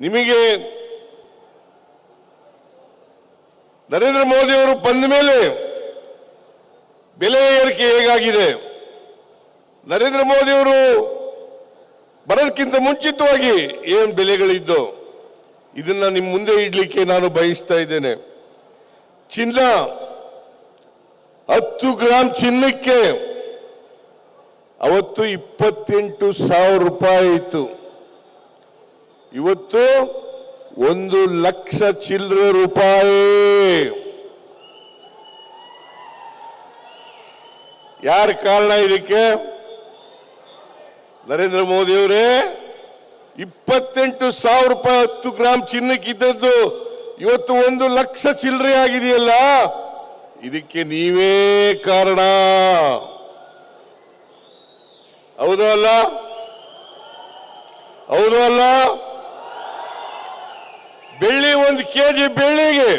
ನಿಮಗೆ ನರೇಂದ್ರ ಮೋದಿ ಅವರು ಬಂದ ಮೇಲೆ ಬೆಲೆ ಏರಿಕೆ ಹೇಗಾಗಿದೆ? ನರೇಂದ್ರ ಮೋದಿ ಅವರು ಬರೋದಕ್ಕಿಂತ ಮುಂಚಿತವಾಗಿ ಏನು ಬೆಲೆಗಳಿದ್ದು ಇದನ್ನ ನಿಮ್ಮ ಮುಂದೆ ಇಡ್ಲಿಕ್ಕೆ ನಾನು ಬಯಸ್ತಾ ಇದ್ದೇನೆ. ಚಿನ್ನ, ಹತ್ತು ಗ್ರಾಮ್ ಚಿನ್ನಕ್ಕೆ ಅವತ್ತು ಇಪ್ಪತ್ತೆಂಟು ಸಾವಿರ ರೂಪಾಯಿ ಇತ್ತು ಇವತ್ತು ಒಂದು ಲಕ್ಷ ಚಿಲ್ಲರೆ ರೂಪಾಯಿ. ಯಾರ ಕಾರಣ ಇದಕ್ಕೆ? ನರೇಂದ್ರ ಮೋದಿ ಅವರೇ ಇಪ್ಪತ್ತೆಂಟು ಸಾವಿರ ರೂಪಾಯಿ ಹತ್ತು ಗ್ರಾಮ್ ಚಿನ್ನಕ್ಕಿದ್ದದ್ದು ಇವತ್ತು ಒಂದು ಲಕ್ಷ ಚಿಲ್ಲರೆ ಆಗಿದೆಯಲ್ಲ, ಇದಕ್ಕೆ ನೀವೇ ಕಾರಣ. ಹೌದು ಅಲ್ಲ? ಹೌದು ಅಲ್ಲ? ಬೆಳ್ಳಿ ಒಂದು ಕೆಜಿ ಬೆಳ್ಳಿಗೆ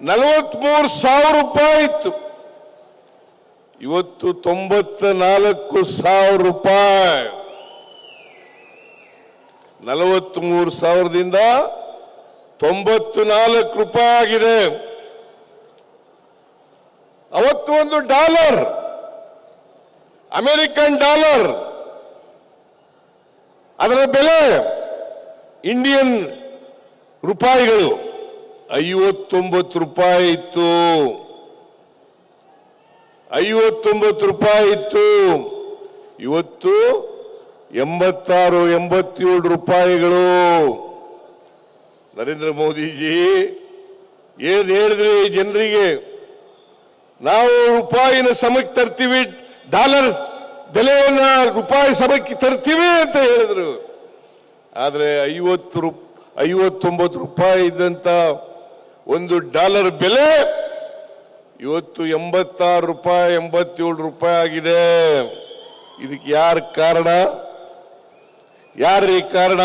ನಲವತ್ಮೂರು ಸಾವಿರ ರೂಪಾಯಿ ಇತ್ತು. ಇವತ್ತು ತೊಂಬತ್ತ ನಾಲ್ಕು ಸಾವಿರ ರೂಪಾಯಿ. ನಲವತ್ಮೂರು ಸಾವಿರದಿಂದ ತೊಂಬತ್ತು ನಾಲ್ಕು ರೂಪಾಯಿ ಆಗಿದೆ. ಅವತ್ತು ಒಂದು ಡಾಲರ್, ಅಮೆರಿಕನ್ ಡಾಲರ್. ಅದರ ಬೆಲೆ ಇಂಡಿಯನ್ ರೂಪಾಯಿಗಳು ಐವತ್ತೊಂಬತ್ತು ರೂಪಾಯಿ ಇತ್ತು. ಐವತ್ತೊಂಬತ್ತು ರೂಪಾಯಿ ಇತ್ತು. ಇವತ್ತು ಎಂಬತ್ತಾರು, ಎಂಬತ್ತೇಳು ರೂಪಾಯಿಗಳು. ನರೇಂದ್ರ ಮೋದಿಜಿ, ಏನ್ ಹೇಳಿದ್ರಿ ಜನರಿಗೆ? ನಾವು ರೂಪಾಯಿನ ಸಮಕ್ಕೆ ತರ್ತೀವಿ, ಡಾಲರ್ ಬೆಲೆಯನ್ನ ರೂಪಾಯಿ ಸಮಕ್ಕೆ ತರ್ತೀವಿ ಅಂತ ಹೇಳಿದ್ರು. ಆದ್ರೆ ಐವತ್ತು ರೂ ಐವತ್ತೊಂಬತ್ತು ರೂಪಾಯಿ ಇದ್ದಂತ ಒಂದು ಡಾಲರ್ ಬೆಲೆ ಇವತ್ತು ಎಂಬತ್ತಾರು ರೂಪಾಯಿ, ಎಂಬತ್ತೇಳು ರೂಪಾಯಿ ಆಗಿದೆ. ಇದಕ್ಕೆ ಯಾರ ಕಾರಣ? ಯಾರೀ ಕಾರಣ?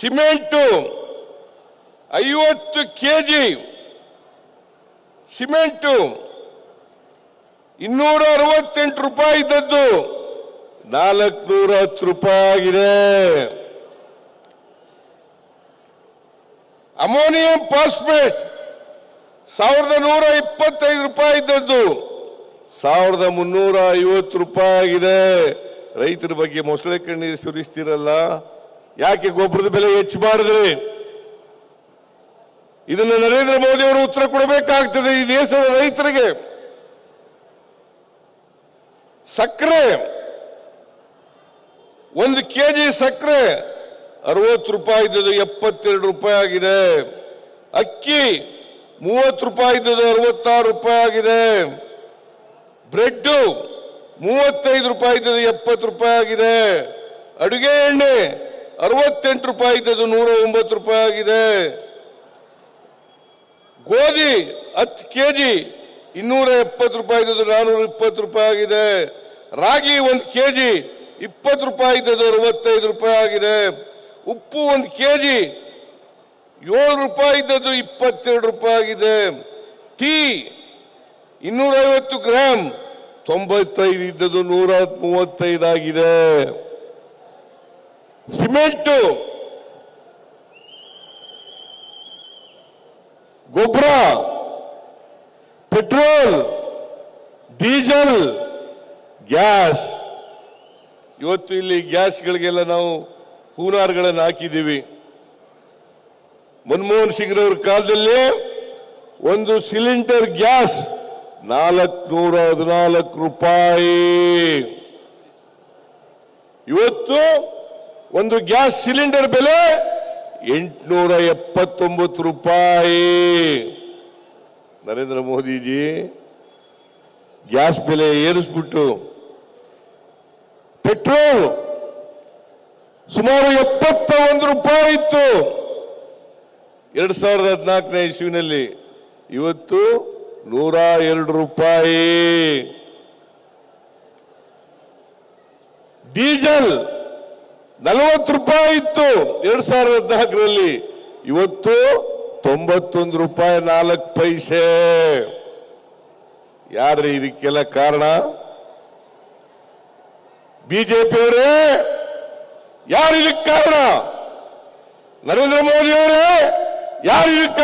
ಸಿಮೆಂಟು. ಐವತ್ತು ಕೆ ಜಿ ಸಿಮೆಂಟು. ಇನ್ನೂರ ಅರವತ್ತೆಂಟು ರೂಪಾಯಿ ಇದ್ದದ್ದು. ನಾಲ್ಕುನೂರ ಹತ್ತು ರೂಪಾಯಿ ಆಗಿದೆ ಅಮೋನಿಯಂ ಫಾಸ್ಫೇಟ್ ಸಾವಿರದ ನೂರ ಇಪ್ಪತ್ತೈದು ರೂಪಾಯಿ ಇದ್ದದ್ದು. ಸಾವಿರದ ಮುನ್ನೂರ ಐವತ್ತು ರೂಪಾಯಿ ಆಗಿದೆ ರೈತರ ಬಗ್ಗೆ ಮೊಸಳೆ ಕಣ್ಣೀರು ಸುರಿಸ್ತಿರಲ್ಲ? ಯಾಕೆ ಗೊಬ್ಬರದ ಬೆಲೆ ಹೆಚ್ಚು ಮಾಡಿದ್ರಿ? ಇದನ್ನು ನರೇಂದ್ರ ಮೋದಿ ಅವರು ಉತ್ತರ ಕೊಡಬೇಕಾಗ್ತದೆ ಈ ದೇಶದ ರೈತರಿಗೆ. ಸಕ್ಕರೆ ಒಂದು ಕೆ ಜಿ ಸಕ್ಕರೆ ಅರವತ್ತು ರೂಪಾಯಿ ಇದ್ದದ್ದು ಎಪ್ಪತ್ತೆರಡು ರೂಪಾಯಿ ಆಗಿದೆ. ಅಕ್ಕಿ ಮೂವತ್ತು ರೂಪಾಯಿ ಇದ್ದದ್ದು ಅರವತ್ತಾರು ರೂಪಾಯಿ ಆಗಿದೆ. ಬ್ರೆಡ್ ಮೂವತ್ತೈದು ರೂಪಾಯಿ ಇದ್ದದ್ದು ಎಪ್ಪತ್ತು ರೂಪಾಯಿ ಆಗಿದೆ. ಅಡುಗೆ ಎಣ್ಣೆ ಅರವತ್ತೆಂಟು ರೂಪಾಯಿ ಇದ್ದದ್ದು ನೂರ ಒಂಬತ್ತು ರೂಪಾಯಿ ಆಗಿದೆ. ಗೋಧಿ ಹತ್ತು ಕೆಜಿ ಇನ್ನೂರ ಎಪ್ಪತ್ತು ರೂಪಾಯಿ ಇದ್ದದ್ದು ನಾನೂರ ಇಪ್ಪತ್ತು ರೂಪಾಯಿ ಆಗಿದೆ. ರಾಗಿ ಒಂದು ಕೆಜಿ ಇಪ್ಪತ್ತು ರೂಪಾಯಿ ಇದ್ದದ್ದು ಅರವತ್ತೈದು ರೂಪಾಯಿ ಆಗಿದೆ. ಉಪ್ಪು ಒಂದು ಕೆಜಿ ಏಳು ರೂಪಾಯಿ ಇದ್ದದ್ದು ಇಪ್ಪತ್ತೆರಡು ರೂಪಾಯಿ ಆಗಿದೆ. ಟೀ ಇನ್ನೂರೈವತ್ತು ಗ್ರಾಮ್ ತೊಂಬತ್ತೈದು ಇದ್ದದ್ದು ನೂರ ಮೂವತ್ತೈದು ಆಗಿದೆ. ಸಿಮೆಂಟು ಗೊಬ್ಬರ, ಪೆಟ್ರೋಲ್, ಡೀಸೆಲ್, ಗ್ಯಾಸ್. ಇವತ್ತು ಇಲ್ಲಿ ಗ್ಯಾಸ್ಗಳಿಗೆಲ್ಲ ನಾವು ಹೂನಾರ್ಗಳನ್ನು ಹಾಕಿದ್ದೀವಿ. ಮನಮೋಹನ್ ಸಿಂಗ್ರವ್ರ ಕಾಲದಲ್ಲಿ ಒಂದು ಸಿಲಿಂಡರ್ ಗ್ಯಾಸ್ ನಾಲ್ಕುನೂರ ಹದಿನಾಲ್ಕು ರೂಪಾಯಿ. ಇವತ್ತು ಒಂದು ಗ್ಯಾಸ್ ಸಿಲಿಂಡರ್ ಬೆಲೆ ಎಂಟುನೂರ ಎಪ್ಪತ್ತೊಂಬತ್ತು ರೂಪಾಯಿ. ನರೇಂದ್ರ ಮೋದಿಜಿ, ಗ್ಯಾಸ್ ಬೆಲೆ ಏರಿಸ್ಬಿಟ್ಟು ಪೆಟ್ರೋಲ್. ಸುಮಾರು ಎಪ್ಪತ್ತ ಒಂದು ರೂಪಾಯಿ ಇತ್ತು. ಎರಡ್ ಸಾವಿರದ ಹದಿನಾಲ್ಕನೇ ಇಸ್ವಿನಲ್ಲಿ ಇವತ್ತು ನೂರ ಎರಡು ರೂಪಾಯಿ. ಡೀಸೆಲ್ ನಲವತ್ತು ರೂಪಾಯಿ ಇತ್ತು. ಎರಡ್ ಸಾವಿರದ ಹದಿನಾಲ್ಕರಲ್ಲಿ ಇವತ್ತು ತೊಂಬತ್ತೊಂದು ರೂಪಾಯಿ ನಾಲ್ಕು ಪೈಸೆ. ಯಾರ್ರಿ ಇದಕ್ಕೆಲ್ಲ ಕಾರಣ? ಬಿಜೆಪಿಯವರೇ ಯಾರು ಇದಕ್ಕೆ ಕಾರಣ? ನರೇಂದ್ರ ಮೋದಿ ಅವರೇ ಯಾರು ಇದಕ್ಕೆ